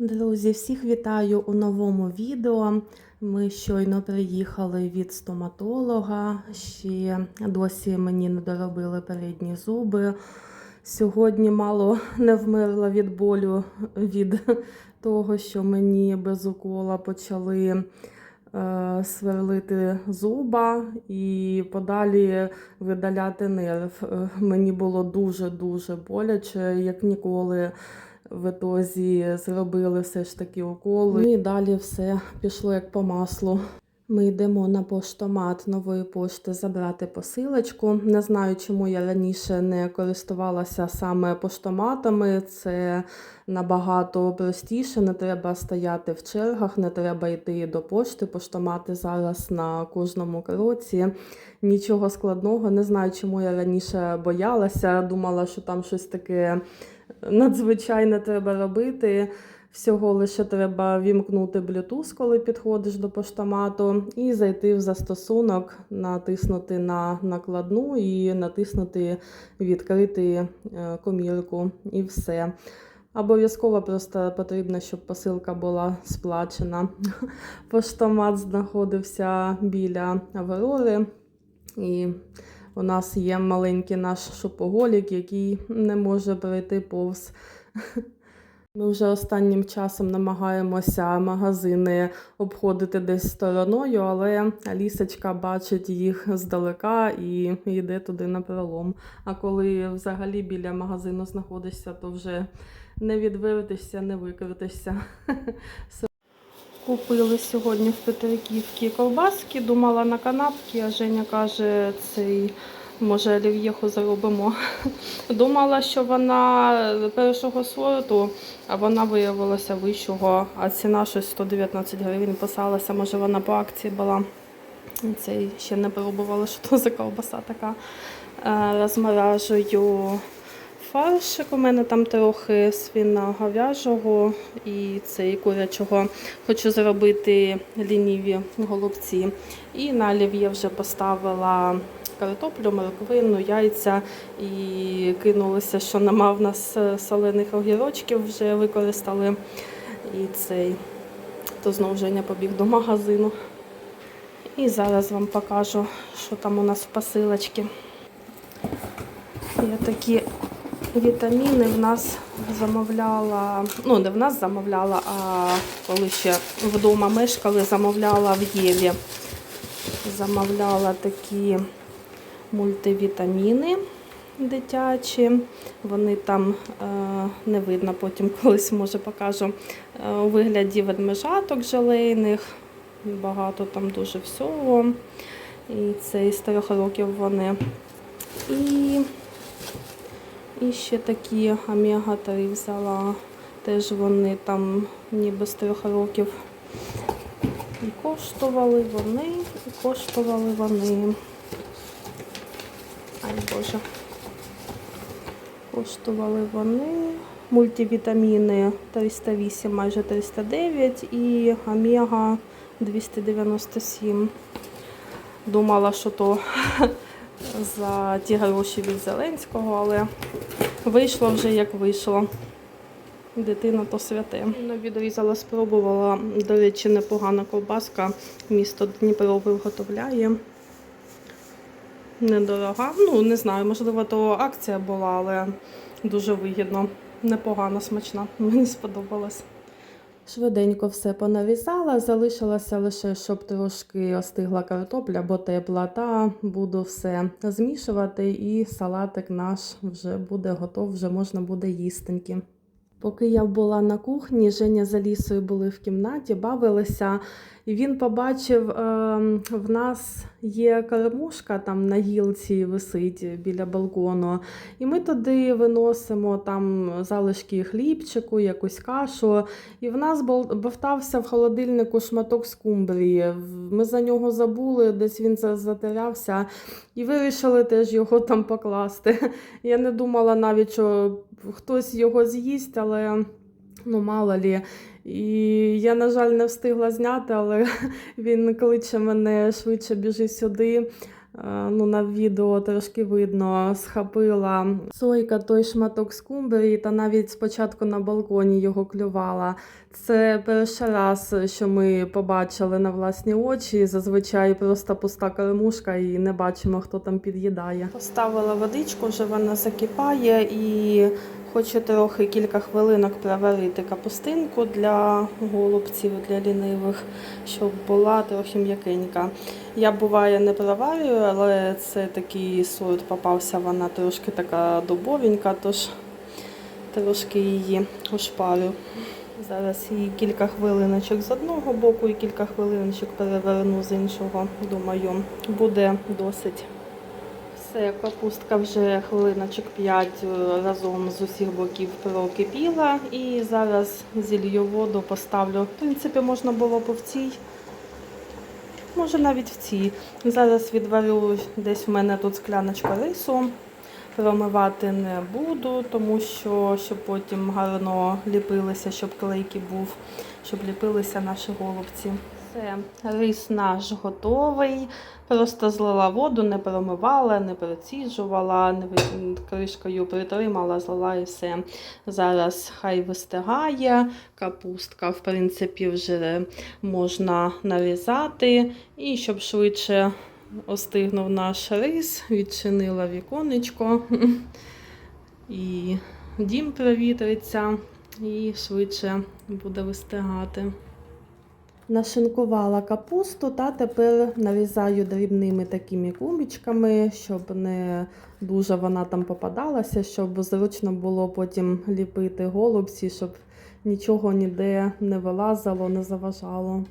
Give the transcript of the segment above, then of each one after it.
Друзі, всіх вітаю у новому відео. Ми щойно приїхали від стоматолога. Ще досі мені не доробили передні зуби. Сьогодні мало не вмерла від болю від того, що мені без укола почали е, сверлити зуба і подалі видаляти нерв. Е, Мені було дуже-дуже боляче, як ніколи в етозі зробили все ж таки уколи. Ну і далі все пішло як по маслу. Ми йдемо на поштомат нової пошти забрати посилочку. Не знаю, чому я раніше не користувалася саме поштоматами. Це набагато простіше, не треба стояти в чергах, не треба йти до пошти. Поштомати зараз на кожному кроці. Нічого складного. Не знаю, чому я раніше боялася. Думала, що там щось таке надзвичайне треба робити. Всього лише треба вімкнути Bluetooth, коли підходиш до поштомату, і зайти в застосунок, натиснути на накладну і натиснути відкрити е, комірку і все. Обов'язково просто потрібно, щоб посилка була сплачена. Поштомат знаходився біля Аврори. І у нас є маленький наш шопоголік, який не може пройти повз. Ми вже останнім часом намагаємося магазини обходити десь стороною, але Алісочка бачить їх здалека і йде туди на пролом. А коли взагалі біля магазину знаходишся, то вже не відвертишся, не викрутишся. Купили сьогодні в Петриківці ковбаски, думала на канапки, а Женя каже, цей може олів'єху заробимо. Думала, що вона першого сорту, а вона виявилася вищого, а ціна щось 119 гривень писалася, може вона по акції була. Цей ще не пробувала, що то за ковбаса така. Е, Розморажую фаршик. У мене там трохи свино-говяжого і цей курячого. Хочу зробити лініві голубці. І на олів'є вже поставила картоплю, морквину, яйця і кинулися, що нема в нас е, солених огірочків, вже використали. І цей, то знову Женя побіг до магазину. І зараз вам покажу, що там у нас в посилочці. Є такі вітаміни в нас замовляла, ну не в нас замовляла, а коли ще вдома мешкали, замовляла в Єві. Замовляла такі мультивітаміни дитячі. Вони там е, не видно, потім колись може покажу е, у вигляді ведмежаток желейних. Багато там дуже всього. І це із трьох років вони. І, і ще такі омега-3 взяла. Теж вони там ніби з трьох років. І коштували вони, і коштували вони. Ай Боже. Коштували вони. Мультивітаміни 308, майже 309 і омега 297. Думала, що то за ті гроші від Зеленського, але вийшло вже як вийшло. Дитина то святе. Відрізала, спробувала. До речі, непогана ковбаска. Місто Дніпро виготовляє. Недорога. Ну, не знаю, можливо, то акція була, але дуже вигідно. Непогано, смачна. Мені сподобалось. Швиденько все понарізала, залишилося лише, щоб трошки остигла картопля, бо тепла, та буду все змішувати, і салатик наш вже буде готов, вже можна буде їстеньки. Поки я була на кухні, Женя з Алісою були в кімнаті, бавилися, і він побачив, е, в нас є кормушка там на гілці висить біля балкону. І ми туди виносимо там залишки хлібчику, якусь кашу. І в нас бовтався в холодильнику шматок скумбрії. Ми за нього забули, десь він затерявся, і вирішили теж його там покласти. Я не думала навіть, що хтось його з'їсть, але ну мало лі. І я, на жаль, не встигла зняти, але він кличе мене швидше біжи сюди. Е, Ну, на відео трошки видно, схопила сойка той шматок скумбрії та навіть спочатку на балконі його клювала. Це перший раз, що ми побачили на власні очі. Зазвичай просто пуста кормушка і не бачимо, хто там під'їдає. Поставила водичку, вже вона закипає і хочу трохи кілька хвилинок проварити капустинку для голубців, для лінивих, щоб була трохи м'якенька. Я буває не проварюю, але це такий сорт попався, вона трошки така дубовенька, тож трошки її ошпарю. Зараз її кілька хвилиночок з одного боку і кілька хвилиночок переверну з іншого. Думаю, буде досить. Все, капустка вже хвилиночок 5 разом з усіх боків прокипіла. І зараз зілью воду поставлю. В принципі, можна було б в цій. Може навіть в цій. Зараз відварю десь в мене тут скляночка рису. Промивати не буду, тому що щоб потім гарно ліпилися, щоб клейкий був, щоб ліпилися наші голубці. Все, рис наш готовий. Просто злила воду, не промивала, не проціжувала, не кришкою притримала, злила і все. Зараз хай вистигає. Капустка, в принципі, вже можна нарізати. І щоб швидше остигнув наш рис, відчинила віконечко. І дім провітриться, і швидше буде вистигати. Нашинкувала капусту та тепер нарізаю дрібними такими кубичками, щоб не дуже вона там попадалася, щоб зручно було потім ліпити голубці, щоб нічого ніде не вилазило, не заважало.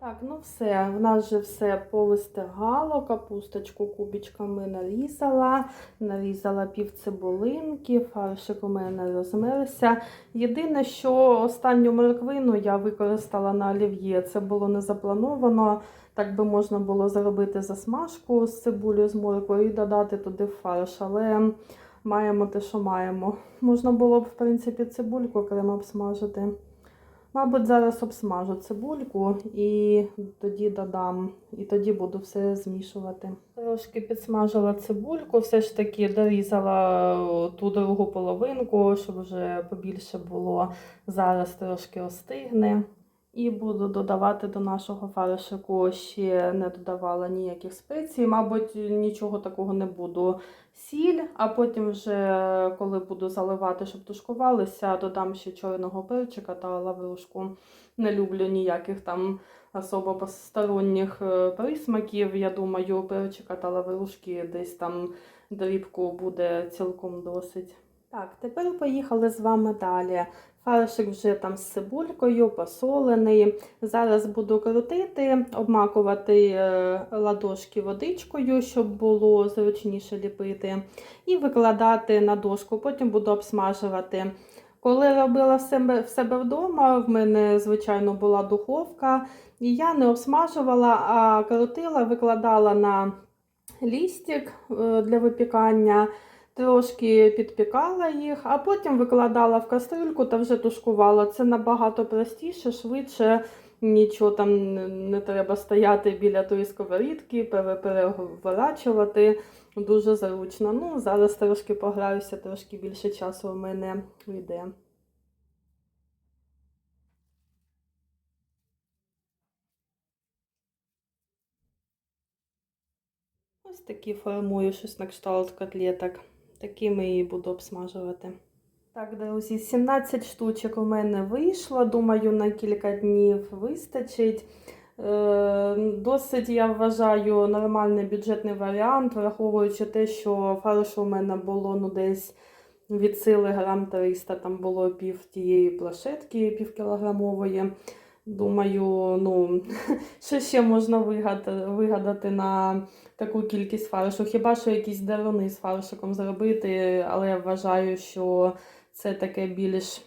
Так, ну все, в нас вже все повистигало, капусточку кубичками нарізала, нарізала пів цибулинки, фаршик у мене розмерся. Єдине, що останню морквину я використала на олів'є, це було не заплановано. Так би можна було зробити засмажку з цибулею з морквою і додати туди фарш, але маємо те, що маємо. Можна було б, в принципі, цибульку окремо обсмажити. Мабуть, зараз обсмажу цибульку і тоді додам, і тоді буду все змішувати. Трошки підсмажила цибульку, все ж таки дорізала ту другу половинку, щоб вже побільше було. Зараз трошки остигне. І буду додавати до нашого фаршику. Ще не додавала ніяких спецій. Мабуть, нічого такого не буду. Сіль, а потім, вже коли буду заливати, щоб тушкувалися, додам ще чорного перчика та лаврушку. Не люблю ніяких там особо посторонніх е, присмаків. Я думаю, перчика та лаврушки десь там дрібку буде цілком досить. Так, тепер поїхали з вами далі. Фаршик вже там з цибулькою, посолений. Зараз буду крутити, обмакувати е, ладошки водичкою, щоб було зручніше ліпити, і викладати на дошку. Потім буду обсмажувати. Коли робила в себе, вдома, в мене, звичайно, була духовка, і я не обсмажувала, а крутила, викладала на лістик е, для випікання. Трошки підпікала їх, а потім викладала в кастрюльку та вже тушкувала. Це набагато простіше, швидше, нічого там не- треба стояти біля тої сковорідки, пере- переворачувати. Дуже зручно. Ну, зараз трошки пограюся, трошки більше часу у мене йде. Ось такі формую щось на кшталт котлеток. Такими і буду обсмажувати. Так, друзі, 17 штучок у мене вийшло. Думаю, на кілька днів вистачить. Е, Досить, я вважаю, нормальний бюджетний варіант, враховуючи те, що фаршу у мене було ну, десь від сили грам 300, там було пів тієї плашетки півкілограмової. Думаю, ну, що ще можна вигадати, вигадати на таку кількість фаршу. Хіба що якісь деруни з фаршиком зробити, але я вважаю, що це таке більш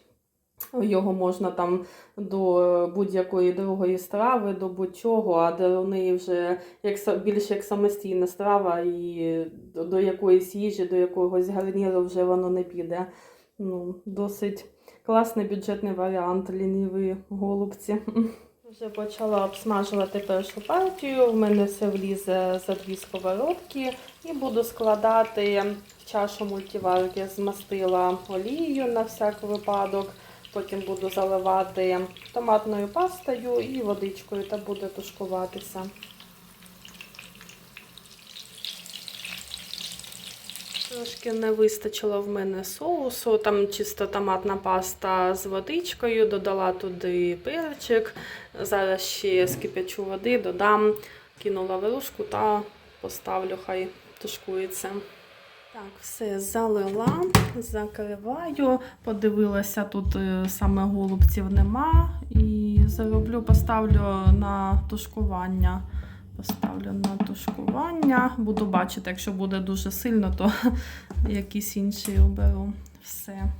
його можна там до будь-якої другої страви, до будь-чого, а деруни вже як більш як самостійна страва, і до якоїсь їжі, до якогось гарніру вже воно не піде. Ну, досить класний бюджетний варіант ліниві голубці. Вже почала обсмажувати першу партію. В мене все влізе за дві сковородки і буду складати чашу мультиварки. Змастила олією на всяк випадок. Потім буду заливати томатною пастою і водичкою та буде тушкуватися. Трошки не вистачило в мене соусу, там чисто томатна паста з водичкою, додала туди перчик. Зараз ще скипячу води, додам, кинула вирушку та поставлю, хай тушкується. Так, все залила, закриваю. Подивилася, тут е, саме голубців нема. І зароблю, поставлю на тушкування. Поставлю на тушкування. Буду бачити, якщо буде дуже сильно, то якийсь інший оберу. Все.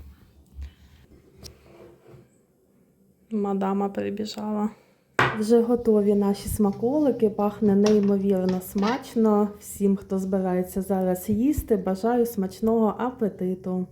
Мадама прибіжала. Вже готові наші смаколики, пахне неймовірно смачно. Всім, хто збирається зараз їсти, бажаю смачного апетиту.